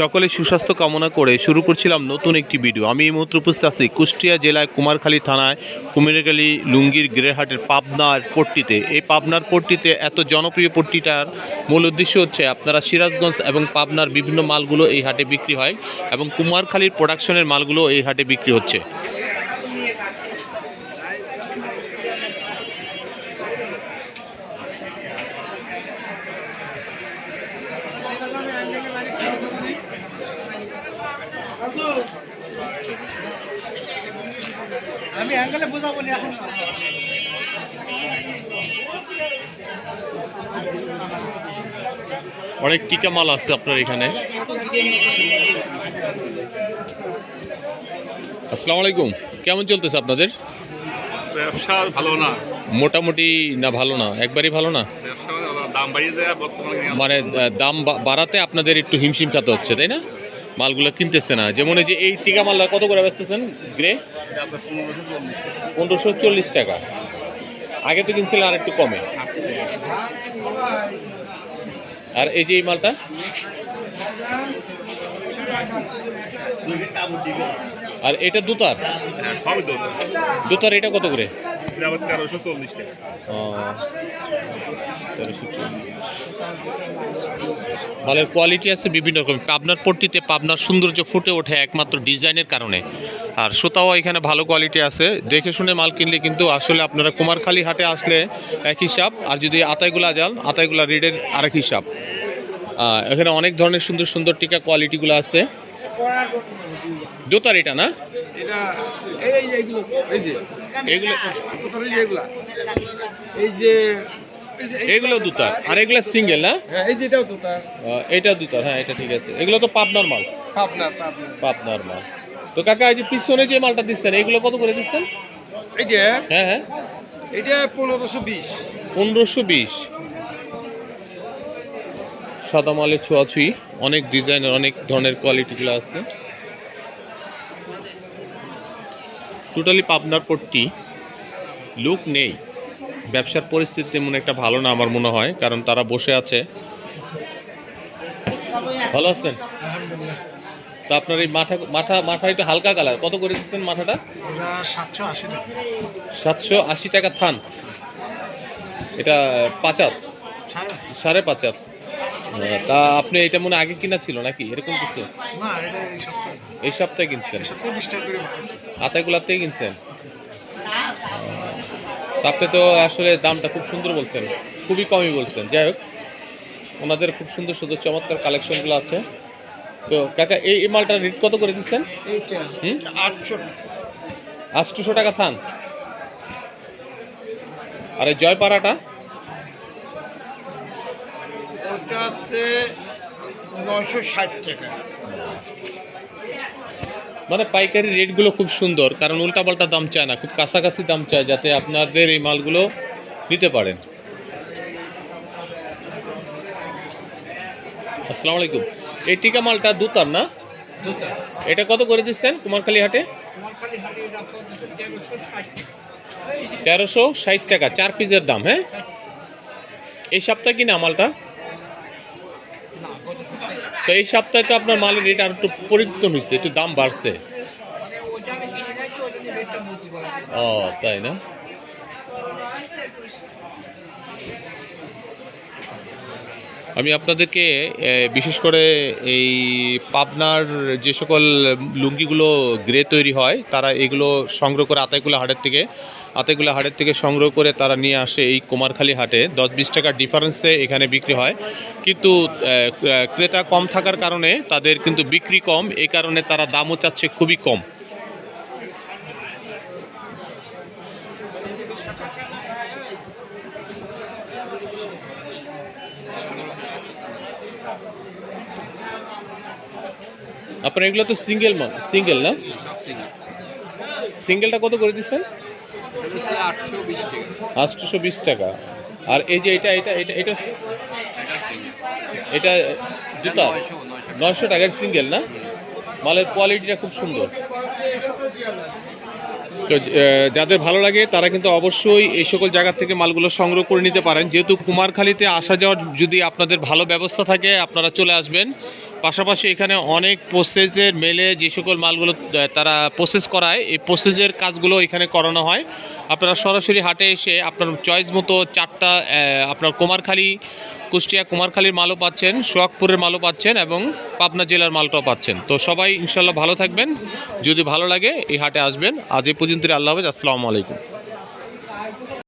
সকলে সুস্বাস্থ্য কামনা করে শুরু করছিলাম নতুন একটি ভিডিও। আমি এই মুহূর্তে উপস্থিত আছি কুষ্টিয়া জেলায় কুমারখালী থানায় কুমিরখালী লুঙ্গির গ্রেহাটের পাবনার পট্টিতে। এই পাবনার পট্টিতে এত জনপ্রিয় পট্টিটার মূল উদ্দেশ্য হচ্ছে আপনারা সিরাজগঞ্জ এবং পাবনার বিভিন্ন মালগুলো এই হাটে বিক্রি হয় এবং কুমারখালীর প্রোডাকশনের মালগুলো এই হাটে বিক্রি হচ্ছে। আমি অ্যাঙ্গেলে বোঝাবো না এখন। অনেক টিকা মাল আছে আপনার এখানে। আসসালামু আলাইকুম। কেমন চলতেছে আপনাদের? ব্যবসা ভালো না। মোটামুটি না ভালো না? একবারই ভালো না? ব্যবসা দাম বাড়িয়ে দেয় বর্তমানে। মানে দাম বা- বাড়াতে আপনাদের একটু হিমশিম খাতে হচ্ছে তাই না? মালগুলো কিনতেছে না। যেমন এই যে এই টিকা মালটা কত করে বেচতেছেন গ্রে? পনেরোশো চল্লিশ টাকা। আগে তো কিনছিলেন আর একটু কমে। আর এই যে এই মালটা? আর এটা দুতার? হ্যাঁ দুতার। এটা কত করে? তেরোশো চল্লিশ টাকা। তেরোশো চল্লিশ। মালের কোয়ালিটি আছে বিভিন্ন রকম। পাবনার পট্টিতে পাবনার সৌন্দর্য ফুটে ওঠে একমাত্র ডিজাইনের কারণে। আর সুতাও এখানে ভালো কোয়ালিটি আছে। দেখে শুনে মাল কিনলে কিন্তু আসলে আপনারা কুমারখালী হাটে আসলে এক হিসাব আর যদি আতাইগুলা যান আতাইগুলা রেডের আরেক হিসাব এখানে অনেক ধরনের সুন্দর সুন্দর টিকা কোয়ালিটিগুলো আছে। জুতার এটা না? এগুলো? এই যে এগুলা দুতার। আর এগুলো সিঙ্গেল না? হ্যাঁ এই যে এটাও তো তার এটা দুতার হ্যাঁ এটা ঠিক আছে। এগুলো তো পাবনার মাল আপনার পাবনার মাল তো কাকা এই যে পিছনে যে মালটা দিচ্ছেন এগুলো কত করে দিচ্ছেন? এই যে? হ্যাঁ হ্যাঁ। এটা পনেরোশো বিশ। পনেরোশো বিশ। সাদা মালের ছোঁয়াছুঁই। অনেক ডিজাইনের অনেক ধরনের কোয়ালিটিগুলো আছে। টোটালি পাবনার পট্টি। লুক নেই। ব্যবসার পরিস্থিতি তেমন একটা ভালো না আমার মনে হয় কারণ তারা বসে আছে। ভালো আছেন? তো আপনার এই মাথা মাথা মাথা একটু হালকা কালার কত করে দিচ্ছেন মাথাটা? সাতশো আশি টাকা। সাতশো আশি টাকা থান। এটা পাচার সাড়ে পাচার আহ, তা আপনি এটা মনে আগে কিনা ছিল নাকি? এরকম কিছু? এই সপ্তাহে। কিনছেন? থেকে কিনছেন? আপনি তো আসলে দামটা খুব সুন্দর বলছেন খুবই কমই বলছেন। যাই হোক ওনাদের খুব সুন্দর সুন্দর চমৎকার কালেকশনগুলো আছে। তো কাকা এই মালটা রেট কত করে দিচ্ছেন? আটশো আটশোশো টাকা থান। আর এই জয়পাড়াটা? ওটা হচ্ছে নয়শো ষাট টাকা। মানে পাইকারি রেটগুলো খুব সুন্দর কারণ উল্টাপাল্টা দাম চায় না খুব কাছাকাছি দাম চায় যাতে আপনাদের এই মালগুলো নিতে পারেন। আসসালামু আলাইকুম। এই টিকা মালটা দুতার না? এটা কত করে দিচ্ছেন কুমারখালী হাটে? তেরোশো ষাট টাকা। চার পিসের দাম হ্যাঁ? এই সপ্তাহে কিনা মালটা? তো এই সপ্তাহে তো আপনার মালের রেট আর একটু পরিবর্তন হয়েছে একটু দাম বাড়ছে। ও, তাই না? আমি আপনাদেরকে বিশেষ করে এই পাবনার যে সকল লুঙ্গিগুলো গ্রে তৈরি হয়, তারা এগুলো সংগ্রহ করে আতাইকুলা হাটের থেকে, আতাইকুলা হাটের থেকে সংগ্রহ করে তারা নিয়ে আসে এই কুমারখালী হাটে। দশ বিশ টাকার ডিফারেন্সে এখানে বিক্রি হয়। কিন্তু ক্রেতা কম থাকার কারণে তাদের কিন্তু বিক্রি কম এই কারণে তারা দামও চাচ্ছে খুবই কম। আপনার এগুলো তো সিঙ্গেল মাল সিঙ্গেল না? সিঙ্গেলটা কত করে দিচ্ছেন? আটশো বিশ টাকা। আর এই যে এটা এটা এটা এটা এটা জুতা? নয়শো টাকার সিঙ্গেল না? মালের কোয়ালিটিটা খুব সুন্দর। তো যাদের ভালো লাগে, তারা কিন্তু অবশ্যই এই সকল জায়গা থেকে মালগুলো সংগ্রহ করে নিতে পারেন। যেহেতু কুমারখালীতে আসা যাওয়ার যদি আপনাদের ভালো ব্যবস্থা থাকে, আপনারা চলে আসবেন। পাশাপাশি এখানে অনেক প্রসেসের মেলে যে সকল মালগুলো তারা প্রসেস করায়, এই প্রসেসের কাজগুলো এখানে করানো হয়। আপনারা সরাসরি হাটে এসে আপনার চয়েস মতো চারটা আপনার কুমারখালী কুষ্টিয়া কুমারখালীর মালও পাচ্ছেন, সোহাগপুরের মালও পাচ্ছেন এবং পাবনা জেলার মালটাও পাচ্ছেন। তো সবাই ইনশাল্লাহ ভালো থাকবেন। যদি ভালো লাগে এই হাটে আসবেন। আজ এই পর্যন্ত আল্লাহ হাফেজ, আসসালামু আলাইকুম।